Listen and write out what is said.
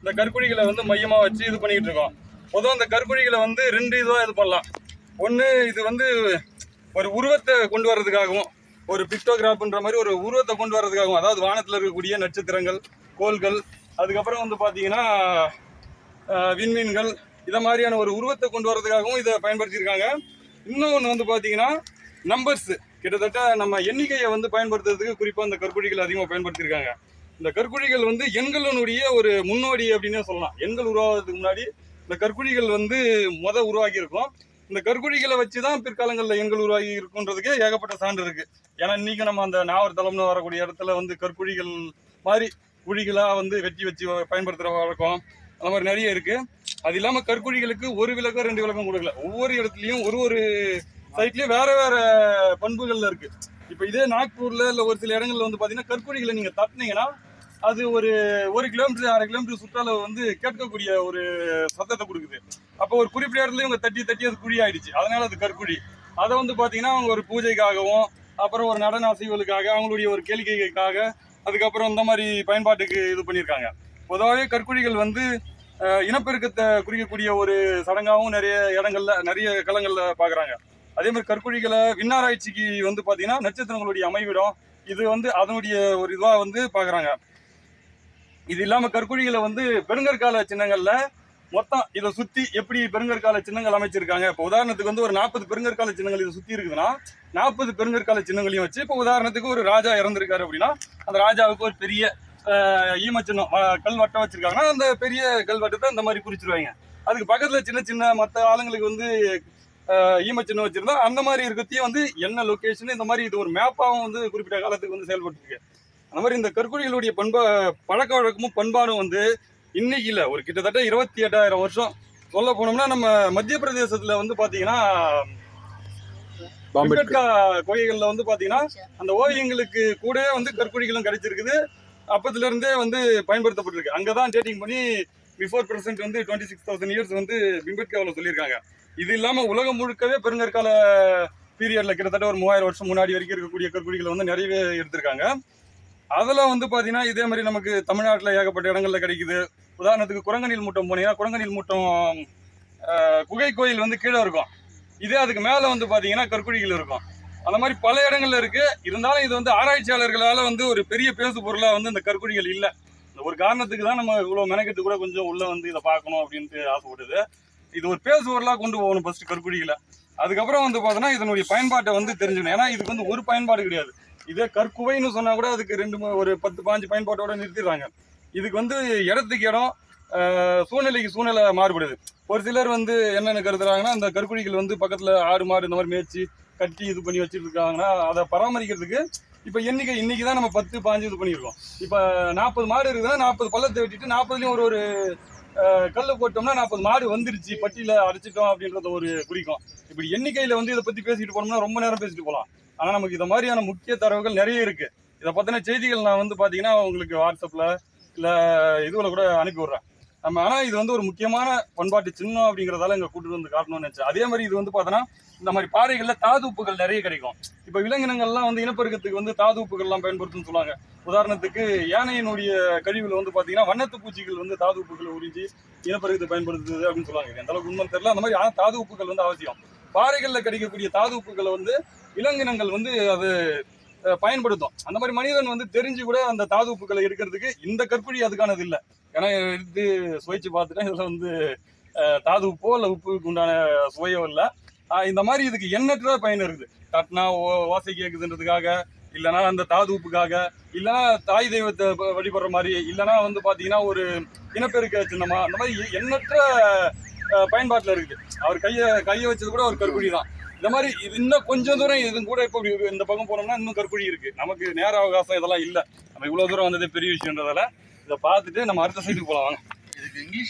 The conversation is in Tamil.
இந்த கற்குழிகளை வந்து மையமாக வச்சு இது பண்ணிக்கிட்டு இருக்கோம். பொதுவாக அந்த கற்குழிகளை வந்து ரெண்டு இதுவாக இது பண்ணலாம். ஒன்று இது வந்து ஒரு உருவத்தை கொண்டு வர்றதுக்காகவும் ஒரு பிக்டோகிராஃப்ன்ற மாதிரி ஒரு உருவத்தை கொண்டு வர்றதுக்காகவும் அதாவது வானத்தில் இருக்கக்கூடிய நட்சத்திரங்கள் கோள்கள் அதுக்கப்புறம் வந்து பார்த்தீங்கன்னா விண்மீன்கள் இதை மாதிரியான ஒரு உருவத்தை கொண்டு வர்றதுக்காகவும் இதை பயன்படுத்தியிருக்காங்க. இன்னொன்று வந்து பார்த்தீங்கன்னா நம்பர்ஸு கிட்டத்தட்ட நம்ம எண்ணிக்கையை வந்து பயன்படுத்துறதுக்கு குறிப்பாக அந்த கற்குழிகள் அதிகமாக பயன்படுத்தியிருக்காங்க. இந்த கற்குழிகள் வந்து எண்களினுடைய ஒரு முன்னோடி அப்படின்னே சொல்லலாம். எண்கள் உருவாகிறதுக்கு முன்னாடி இந்த கற்குழிகள் வந்து முத உருவாகி இருக்கும் இந்த கற்குழிகளை வச்சு தான் பிற்காலங்களில் எண்கள் உருவாகி இருக்குன்றதுக்கு ஏகப்பட்ட சான்று இருக்கு. ஏன்னா இன்னைக்கு நம்ம அந்த நாவர் தளம்னு வரக்கூடிய இடத்துல வந்து கற்குழிகள் மாதிரி குழிகளாக வந்து வெட்டி வச்சு பயன்படுத்துகிற வழக்கம் அந்த மாதிரி நிறைய இருக்கு. அது இல்லாமல் கற்குழிகளுக்கு ஒரு விளக்கம் ரெண்டு விளக்கம் கொடுக்கல. ஒவ்வொரு இடத்துலையும் ஒரு ஒரு சைட்லேயும் வேற வேற பண்புகள்ல இருக்கு. இப்போ இதே நாக்பூர்ல இல்லை ஒரு சில இடங்கள்ல வந்து பார்த்தீங்கன்னா கற்குழிகளை நீங்கள் தட்டினீங்கன்னா அது ஒரு ஒரு கிலோமீட்டர் அரை கிலோமீட்டர் சுற்றால வந்து கேட்கக்கூடிய ஒரு சத்தத்தை கொடுக்குது. அப்போ ஒரு குறிப்பிட்ட இடத்துல இவங்க தட்டி தட்டி அது குழி ஆயிடுச்சு. அதனால அது கற்குழி. அதை வந்து பார்த்தீங்கன்னா அவங்க ஒரு பூஜைக்காகவும் அப்புறம் ஒரு நடன அசைவுகளுக்காக அவங்களுடைய ஒரு கேளிக்கைக்காக அதுக்கப்புறம் இந்த மாதிரி பயன்பாட்டுக்கு இது பண்ணியிருக்காங்க. பொதுவாகவே கற்குழிகள் வந்து இனப்பெருக்கத்தை குறிக்கக்கூடிய ஒரு சடங்காகவும் நிறைய இடங்கள்ல நிறைய களங்கள்ல பார்க்குறாங்க அதே மாதிரி கற்குழிகளை விண்ணாராய்ச்சிக்கு வந்து பார்த்தீங்கன்னா நட்சத்திரங்களுடைய அமைவிடம் இது வந்து அதனுடைய ஒரு இதுவாக வந்து பார்க்குறாங்க இது இல்லாமல் கற்குழிகளை வந்து பெருங்கற்கால சின்னங்கள்ல மொத்தம் இதை சுற்றி எப்படி பெருங்கற்கால சின்னங்கள் அமைச்சிருக்காங்க? இப்போ உதாரணத்துக்கு வந்து ஒரு நாற்பது பெருங்கற்கால சின்னங்கள் இதை சுற்றி இருக்குதுன்னா நாற்பது பெருங்கற்கால சின்னங்களையும் வச்சு இப்போ உதாரணத்துக்கு ஒரு ராஜா இறந்துருக்காரு அப்படின்னா அந்த ராஜாவுக்கு ஒரு பெரிய ஈமச்சின்னம் கல்வட்டம் வச்சிருக்காங்கன்னா அந்த பெரிய கல்வட்டத்தை இந்த மாதிரி குறிச்சிருவாங்க. அதுக்கு பக்கத்தில் சின்ன சின்ன மற்ற ஆளுங்களுக்கு வந்து ஈமச்சின்னம் வச்சிருந்தா அந்த மாதிரி இருக்கிறதையும் வந்து என்ன லொக்கேஷன் இந்த மாதிரி இது ஒரு மேப்பாகவும் வந்து குறிப்பிட்ட காலத்துக்கு வந்து செயல்பட்டுருக்கு. அந்த மாதிரி இந்த கற்குழிகளுடைய பண்பா பழக்க வழக்கமும் பண்பாடும் வந்து இன்னைக்கு இல்லை. ஒரு கிட்டத்தட்ட இருபத்தி எட்டாயிரம் வருஷம் சொல்ல போனோம்னா நம்ம மத்திய பிரதேசத்துல வந்து பாத்தீங்கன்னா அம்பேத்கா கோயில்கள்ல வந்து பாத்தீங்கன்னா அந்த ஓவியங்களுக்கு கூடவே வந்து கற்குழிகளும் கிடைச்சிருக்குது. அப்பத்துல இருந்தே வந்து பயன்படுத்தப்பட்டிருக்கு. அங்கதான் டேட்டிங் பண்ணி பிஃபோர் பிரசன்ட் வந்து டுவெண்ட்டி சிக்ஸ் தௌசண்ட் இயர்ஸ் வந்து பிம்பட்காவில் சொல்லியிருக்காங்க. இது இல்லாம உலகம் முழுக்கவே பெருங்கற்கால பீரியட்ல கிட்டத்தட்ட ஒரு மூவாயிரம் வருஷம் முன்னாடி வரைக்கும் இருக்கக்கூடிய கற்குழிகளை வந்து நிறையவே எடுத்திருக்காங்க. அதில் வந்து பார்த்தீங்கன்னா இதே மாதிரி நமக்கு தமிழ்நாட்டில் ஏகப்பட்ட இடங்களில் கிடைக்குது. உதாரணத்துக்கு குரங்கணில் மூட்டம் போனீங்கன்னா குரங்கணில் மூட்டம் குகை கோயில் வந்து கீழே இருக்கும். இதே அதுக்கு மேலே வந்து பார்த்தீங்கன்னா கற்குழிகள் இருக்கும். அந்த மாதிரி பல இடங்கள்ல இருக்கு. இருந்தாலும் இது வந்து ஆராய்ச்சியாளர்களால் வந்து ஒரு பெரிய பேசு பொருளாக வந்து இந்த கற்குழிகள் இல்லை. இந்த ஒரு காரணத்துக்கு தான் நம்ம இவ்வளோ மெனக்கெட்டு கூட கொஞ்சம் உள்ளே வந்து இதை பார்க்கணும் அப்படின்ட்டு ஆசைப்படுது. இது ஒரு பேசு பொருளாக கொண்டு போகணும் ஃபஸ்ட்டு கற்குழிகளை. அதுக்கப்புறம் வந்து பார்த்தோன்னா இதனுடைய பயன்பாட்டை வந்து தெரிஞ்சுக்கணும். ஏன்னா இதுக்கு வந்து ஒரு பயன்பாடு கிடையாது. இதே கற்குவைன்னு சொன்னால் கூட அதுக்கு ரெண்டு ஒரு பத்து பாஞ்சு பயன்பாட்டோட நிறுத்திடுறாங்க. இதுக்கு வந்து இடத்துக்கு இடம் சூழ்நிலைக்கு சூழ்நிலை மாறுபடுது. ஒரு சிலர் வந்து என்னென்ன கருதுறாங்கன்னா அந்த கற்குழிகள் வந்து பக்கத்தில் ஆடு மாடு இந்த மாதிரி மேய்ச்சி கட்டி இது பண்ணி வச்சுருக்காங்கன்னா அதை பராமரிக்கிறதுக்கு இப்போ எண்ணிக்கை இன்றைக்கி தான் நம்ம பத்து பாஞ்சு இது பண்ணியிருக்கோம் இப்போ நாற்பது மாடு இருக்குதுன்னா நாற்பது பள்ளத்தை வெட்டிட்டு நாற்பதுலேயும் ஒரு ஒரு கல் போட்டோம்னா நாற்பது மாடு வந்துருச்சு பட்டியில் அரைச்சிட்டோம் அப்படின்றத ஒரு குறிக்கும். இப்படி எண்ணிக்கையில் வந்து இதை பற்றி பேசிட்டு போனோம்னா ரொம்ப நேரம் பேசிட்டு போகலாம். ஆனால் நமக்கு இதை மாதிரியான முக்கிய தரவுகள் நிறைய இருக்குது இதை பற்றின செய்திகள் நான் வந்து பார்த்தீங்கன்னா உங்களுக்கு வாட்ஸ்அப்பில் இல்லை இதுவில் கூட அனுப்பி விட்றேன். நம்ம ஆனால் இது வந்து ஒரு முக்கியமான பண்பாட்டு சின்னம் அப்படிங்கிறதால இங்கே கூட்டிட்டு வந்து காட்டணும்னு நினச்சேன். அதே மாதிரி இது வந்து பார்த்தோன்னா இந்த மாதிரி பாறைகளில் தாது உப்புகள் நிறைய கிடைக்கும். இப்போ விலங்கினங்கள்லாம் வந்து இனப்பெருக்கத்துக்கு வந்து தாது உப்புகள்லாம் பயன்படுத்துன்னு சொல்லுவாங்க. உதாரணத்துக்கு யானையினுடைய கழிவில் வந்து பார்த்தீங்கன்னா வண்ணத்து பூச்சிகள் வந்து தாது உப்புகளை உறிஞ்சி இனப்பெருக்கத்தை பயன்படுத்துது அப்படின்னு சொல்லுவாங்க. எந்த அளவுக்கு உண்மை தெரியல. அந்த மாதிரி தாது உப்புகள் வந்து அவசியம். பாறைகளில் கிடைக்கக்கூடிய தாது உப்புகளை வந்து விலங்கினங்கள் வந்து அது பயன்படுத்தும். அந்த மாதிரி மனிதன் வந்து தெரிஞ்சு கூட அந்த தாது உப்புகளை எடுக்கிறதுக்கு இந்த கற்பிழி அதுக்கானது இல்லை. ஏன்னா எடுத்து சுவைச்சு பார்த்துட்டேன் இதில் வந்து தாது உப்போ இல்லை உப்புக்கு உண்டான சுவையோ இல்லை. இந்த மாதிரி இதுக்கு எண்ணற்ற பயன் இருக்குது. தட்னா ஓ ஓசை கேட்குதுன்றதுக்காக இல்லைன்னா அந்த தாது உப்புக்காக இல்லைன்னா தாய் தெய்வத்தை வழிபடுற மாதிரி இல்லைன்னா வந்து பார்த்தீங்கன்னா ஒரு இனப்பெருக்க சின்னமா அந்த மாதிரி எண்ணற்ற பயன்பாட்டில் இருக்குது. அவர் கையை கையை வச்சது கூட ஒரு கற்குழி தான். இந்த மாதிரி இது இன்னும் கொஞ்சம் தூரம் இது கூட இப்போ இந்த பக்கம் போனோம்னா இன்னும் கற்குழி இருக்குது நமக்கு நேர அவகாசம் இதெல்லாம் இல்லை. நம்ம இவ்வளோ தூரம் வந்தது பெரிய விஷயன்றதால இதை பார்த்துட்டு நம்ம அடுத்த சைடுக்கு போகலாம் வாங்க. இதுக்கு இங்கிலீஷ்